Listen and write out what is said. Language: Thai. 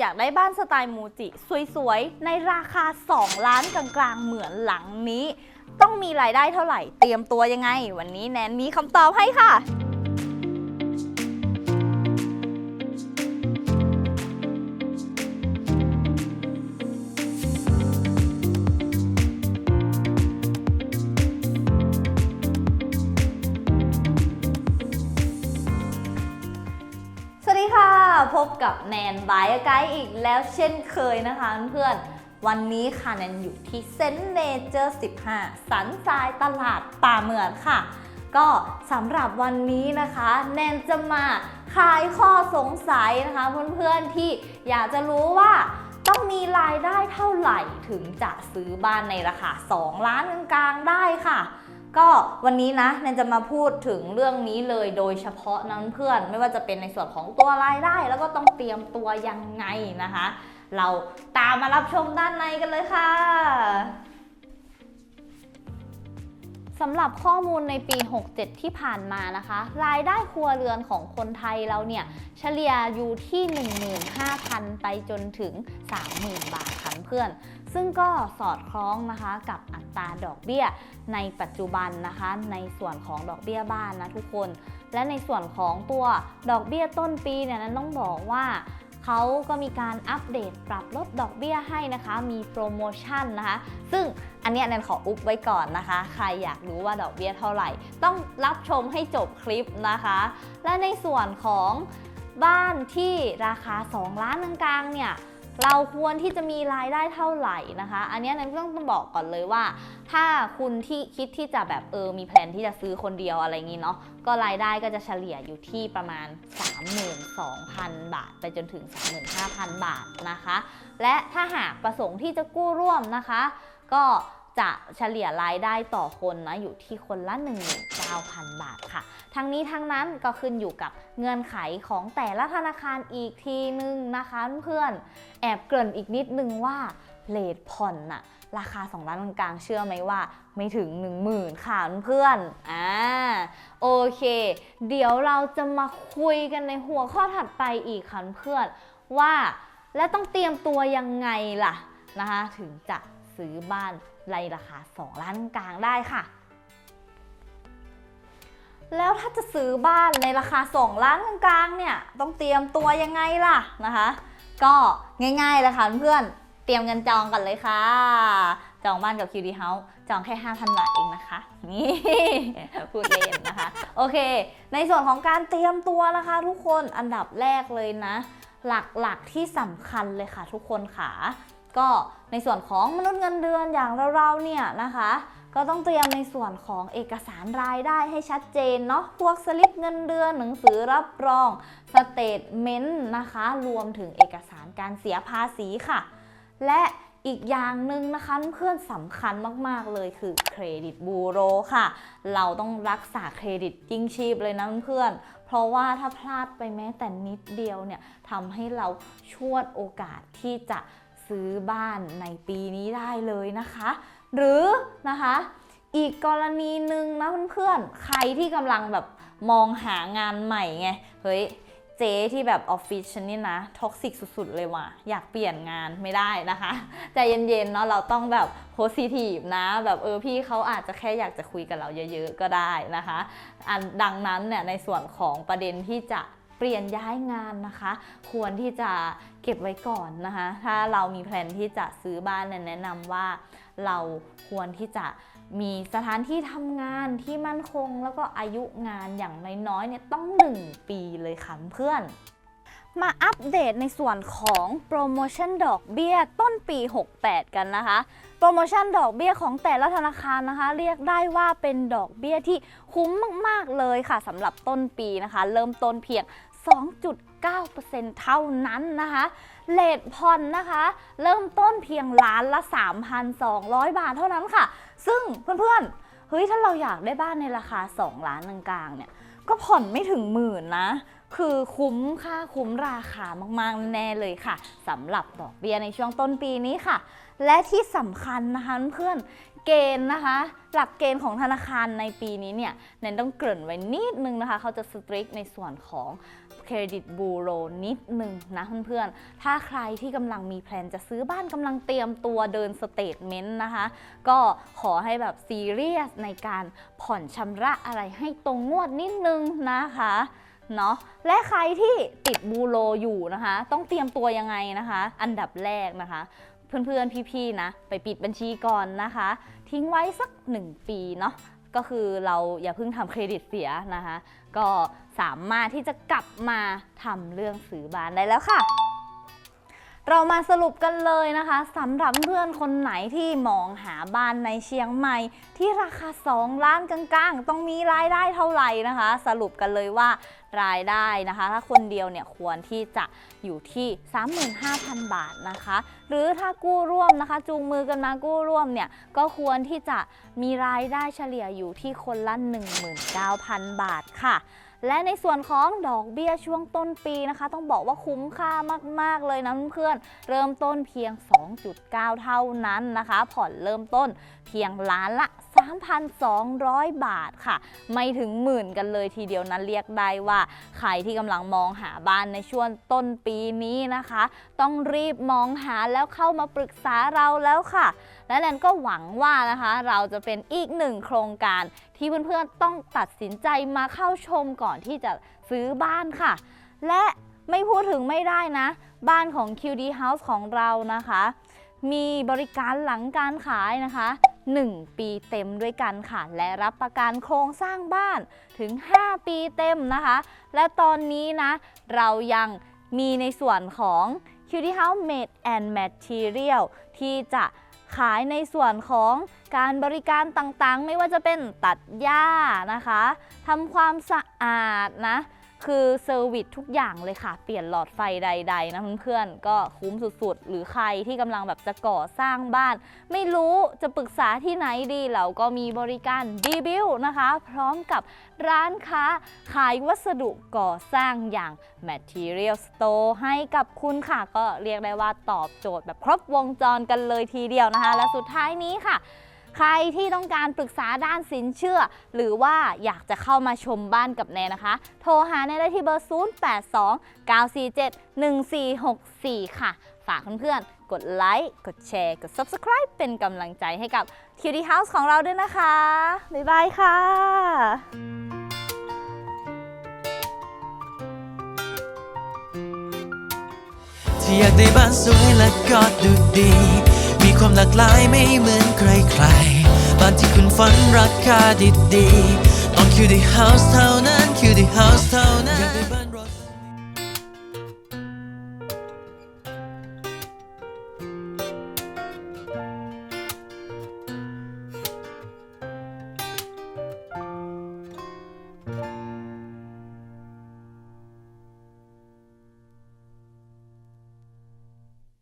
อยากได้บ้านสไตล์มูจิสวยๆ ในราคา 2 ล้านกลางๆ เหมือนหลังนี้ ต้องมีรายได้เท่าไหร่ เตรียมตัวยังไง วันนี้แนนมีคำตอบให้ค่ะ กับแนนบายไกด์อีกแล้วเช่นเคยนะคะเพื่อนๆวันนี้ค่ะแนนอยู่ที่เซนเนเจอร์ 15 สันทรายตลาดป่าเหมือนค่ะ ก็สำหรับวันนี้นะคะ แนนจะมาคลายข้อสงสัยนะคะเพื่อนๆที่อยากจะรู้ว่าต้องมีรายได้เท่าไหร่ถึงจะซื้อบ้านในราคา 2 ล้านกลางๆได้ค่ะ ก็วันนี้นะแนนจะมาพูดถึงเรื่องนี้เลยโดยเฉพาะนั้นเพื่อนไม่ว่าจะเป็นในส่วนของตัวรายได้ แล้วก็ต้องเตรียมตัวยังไงนะคะ เราตามมารับชมด้านในกันเลยค่ะสำหรับข้อมูลในปี 67 ที่ผ่านมานะคะ รายได้ครัวเรือนของคนไทยเราเนี่ย เฉลี่ยอยู่ที่ 15,000 ไปจนถึง 30,000 บาทค่ะเพื่อน ซึ่งก็สอดคล้องนะคะกับอัตราดอกเบี้ยในปัจจุบันนะคะ ในส่วนของดอกเบี้ยบ้านนะทุกคน และในส่วนของตัวดอกเบี้ยต้นปีเนี่ยนั้นต้องบอกว่าเขาก็มีการอัปเดตปรับลดดอกเบี้ยให้นะคะ มีโปรโมชั่นนะคะ ซึ่งอันนี้แนนขออุบไว้ก่อนนะคะ ใครอยากรู้ว่าดอกเบี้ยเท่าไหร่ ต้องรับชมให้จบคลิปนะคะ และในส่วนของบ้านที่ราคา 2 ล้านกลางๆเนี่ย เราควรที่จะมีรายได้เท่าไหร่นะคะ อันนี้นันต้องบอกก่อนเลยว่า ถ้าคุณที่คิดที่จะแบบเออมีแผนที่จะซื้อคนเดียวอะไรอย่างนี้เนาะก็รายได้ก็จะเฉลี่ยอยู่ที่ประมาณ 32,000 บาท ไปจนถึง 35,000 บาทนะคะ และถ้าหากประสงค์ที่จะกู้ร่วมนะคะ ก็ จะเฉลี่ยรายได้ต่อคนนะอยู่ที่คนละ 19,000 บาทค่ะ ทั้งนี้ทั้งนั้นก็ขึ้นอยู่กับเงื่อนไขของแต่ละธนาคารอีกทีนึงนะคะเพื่อนแอบเกริ่นอีกนิดนึงว่าเลทผ่อนน่ะราคา 2 ล้านกลางเชื่อไหมว่า ไม่ถึง 10,000ค่ะเพื่อนอ่าโอเค เดี๋ยวเราจะมาคุยกันในหัวข้อถัดไปอีกค่ะเพื่อนว่า และต้องเตรียมตัวยังไงล่ะนะคะ ถึงจะซื้อบ้าน ในราคา 2 ล้านกลางได้ค่ะ แล้วถ้าจะซื้อบ้านในราคา 2 ล้านกลางเนี่ยต้องเตรียมตัวยังไงล่ะนะคะ ก็ง่ายๆเลยค่ะเพื่อนเตรียมเงินจองกันเลยค่ะ จองบ้านกับ QD House จองแค่ 5,000 บาทเองนะคะ นี่ พูดเล่นนะคะ โอเค ในส่วนของการเตรียมตัวนะคะ ทุกคน อันดับแรกเลยนะ หลักๆที่สำคัญเลยค่ะทุกคนค่ะ ก็ในส่วนของมนุษย์เงินเดือนอย่างเราๆเนี่ยนะคะ ก็ต้องเตรียมในส่วนของเอกสารรายได้ให้ชัดเจนเนาะพวกสลิปเงินเดือนหนังสือรับรองสเตทเมนต์นะคะ รวมถึงเอกสารการเสียภาษีค่ะ และอีกอย่างหนึ่งนะคะเพื่อนสำคัญมาก ๆ เลยคือเครดิตบูโรค่ะ เราต้องรักษาเครดิตยิ่งชีพเลยนะเพื่อน เพราะว่าถ้าพลาดไปแม้แต่นิดเดียวเนี่ยทำให้เราชวดโอกาสที่จะ ซื้อบ้านในปีนี้ได้เลยนะคะ หรือนะคะ อีกกรณีหนึ่งนะเพื่อนๆ ใครที่กำลังแบบมองหางานใหม่ไง เฮ้ยเจ๊ที่แบบออฟฟิศฉันนี่นะท็อกซิกสุดๆ เลยว่ะ อยากเปลี่ยนงานไม่ได้นะคะ ใจเย็นๆเนาะเราต้องแบบโพสิทีฟนะ แบบเออพี่เขาอาจจะแค่อยากจะคุยกับเราเยอะๆ ก็ได้นะคะ อันดังนั้นเนี่ยในส่วนของประเด็นที่จะ เปลี่ยนย้ายงานนะคะ ควรที่จะเก็บไว้ก่อนนะคะ ถ้าเรามีแผนที่จะซื้อบ้านเนี่ยแนะนำว่าเราควรที่จะมีสถานที่ทำงานที่มั่นคง แล้วก็อายุงานอย่างน้อยๆเนี่ยต้อง 1 ปีเลยค่ะเพื่อนมาอัปเดตในส่วนของโปรโมชั่นดอกเบี้ยต้นปี 68 กันนะคะ โปรโมชั่นดอกเบี้ยของแต่ละธนาคารนะคะ เรียกได้ว่าเป็นดอกเบี้ยที่คุ้มมาก ๆ เลยค่ะสำหรับต้นปีนะคะ เริ่มต้นเพียง 2.9%เท่านั้นนะคะเลทผ่อนนะคะ เริ่มต้นเพียงล้านละ 3,200 บาทเท่านั้นค่ะ ซึ่งเพื่อนๆ เฮ้ยถ้าเราอยากได้บ้านในราคา 2 ล้านกลางๆเนี่ย ก็ผ่อนไม่ถึงหมื่นนะ คือคุ้มค่าคุ้มราคามากๆ แน่เลยค่ะสำหรับดอกเบี้ยในช่วงต้นปีนี้ค่ะ และที่สำคัญนะคะเพื่อน เกณฑ์นะคะ หลักเกณฑ์ของธนาคารในปีนี้เนี่ยแนนต้องเกริ่นไว้นิดนึงนะคะ เขาจะสตริกในส่วนของเครดิตบูโรนิดนึงนะเพื่อนๆ ถ้าใครที่กำลังมีแพลนจะซื้อบ้านกำลังเตรียมตัวเดินสเตทเมนต์นะคะ ก็ขอให้แบบซีเรียสในการผ่อนชำระอะไรให้ตรงงวดนิดนึงนะคะเนาะและใครที่ติดบูโรอยู่นะคะ ต้องเตรียมตัวยังไงนะคะ อันดับแรกนะคะ เพื่อนๆ พี่ๆนะ ไปปิดบัญชีก่อนนะคะ ทิ้งไว้สัก 1 ปีเนาะก็คือเราอย่าเพิ่งทำเครดิตเสียนะคะ ก็สามารถที่จะกลับมาทำเรื่องซื้อบ้านได้แล้วค่ะ เรามาสรุปกันเลยนะคะสำหรับเพื่อนคนไหนที่มองหาบ้านในเชียงใหม่ ที่ราคา 2 ล้านกลางๆ ต้องมีรายได้เท่าไหร่นะคะ สรุปกันเลยว่ารายได้นะคะ ถ้าคนเดียวเนี่ยควรที่จะอยู่ที่ 35,000 บาทนะคะ หรือถ้ากู้ร่วมนะคะ จูงมือกันมากู้ร่วมเนี่ยก็ควรที่จะมีรายได้เฉลี่ยอยู่ที่คนละ 19,000 บาทค่ะ และในส่วนของดอกเบี้ยช่วงต้นปีนะคะ ต้องบอกว่าคุ้มค่ามาก ๆ เลยนะเพื่อนเริ่มต้นเพียง 2.9 เท่านั้นนะคะ ผ่อนเริ่มต้นเพียงล้านละ 3,200 บาทค่ะ ไม่ถึงหมื่นกันเลยทีเดียวนั้นเรียกได้ว่า ใครที่กำลังมองหาบ้านในช่วงต้นปีนี้นะคะ ต้องรีบมองหาแล้วเข้ามาปรึกษาเราแล้วค่ะ และแนนก็หวังว่านะคะ เราจะเป็นอีกหนึ่งโครงการที่เพื่อนๆต้องตัดสินใจมาเข้าชมก่อนที่จะซื้อบ้านค่ะ และไม่พูดถึงไม่ได้นะ บ้านของ QD House ของเรานะคะ มีบริการหลังการขายนะคะ 1 ปีเต็มด้วยกันค่ะ และรับประกันโครงสร้างบ้านถึง 5 ปีเต็มนะคะ และตอนนี้นะ เรายังมีในส่วนของ QD House Made and Material ที่จะขายในส่วนของการบริการต่างๆ ไม่ว่าจะเป็นตัดหญ้านะคะทำความสะอาดนะ คือเซอร์วิสทุกอย่างเลยค่ะ เปลี่ยนหลอดไฟใด ๆ นะเพื่อนๆ ก็คุ้มสุดๆ หรือใครที่กำลังแบบจะก่อสร้างบ้าน ไม่รู้จะปรึกษาที่ไหนดีเราก็มีบริการดีบิลนะคะ พร้อมกับร้านค้าขายวัสดุก่อสร้างอย่าง Material Store ให้กับคุณค่ะ ก็เรียกได้ว่าตอบโจทย์แบบครบวงจรกันเลยทีเดียวนะคะ และสุดท้ายนี้ค่ะ ใครที่ต้องการปรึกษาด้านสินเชื่อ หรือว่าอยากจะเข้ามาชมบ้านกับแนนนะคะ โทรหาแนนได้ที่เบอร์ 082 947 1464 ค่ะ ฝากเพื่อนๆ กดไลค์ กดแชร์ กด Subscribe เป็นกำลังใจให้กับ Cutie House ของเราด้วยนะคะ บ๊ายบายค่ะที่อยากได้บ้านสวยและก็ดูดี มีความหลากหลายไม่เหมือนใครๆบ้านที่คุณฝันราคาดีๆต้อง Cutie House เท่านั้น Cutie House เท่านั้น